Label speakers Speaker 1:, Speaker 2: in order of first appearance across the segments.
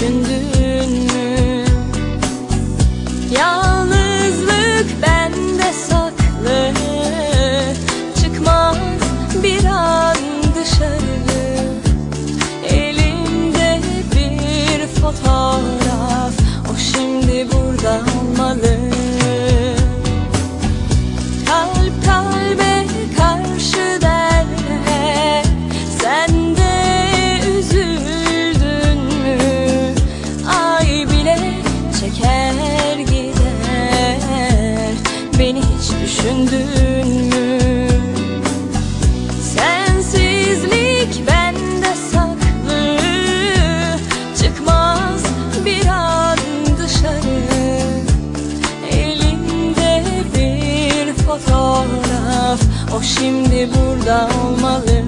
Speaker 1: Geceyi O şimdi burada olmalı.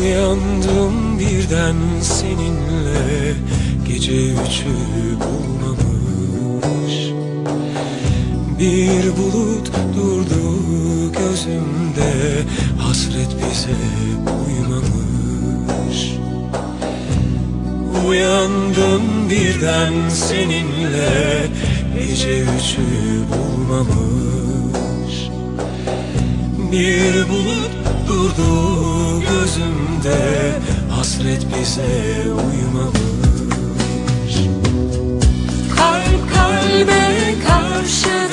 Speaker 2: Uyandım birden seninle. Gece üçü bulmamış Bir bulut durdu gözümde Hasret bize uymamış. Uyandım birden seninle Gece üçü bulmamış. Bir bulut durdu gözümde Hasret bize uymamış.
Speaker 1: Kalbe karşı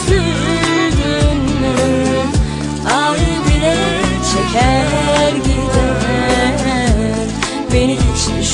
Speaker 1: mü Ay çeker gider. Beni hiç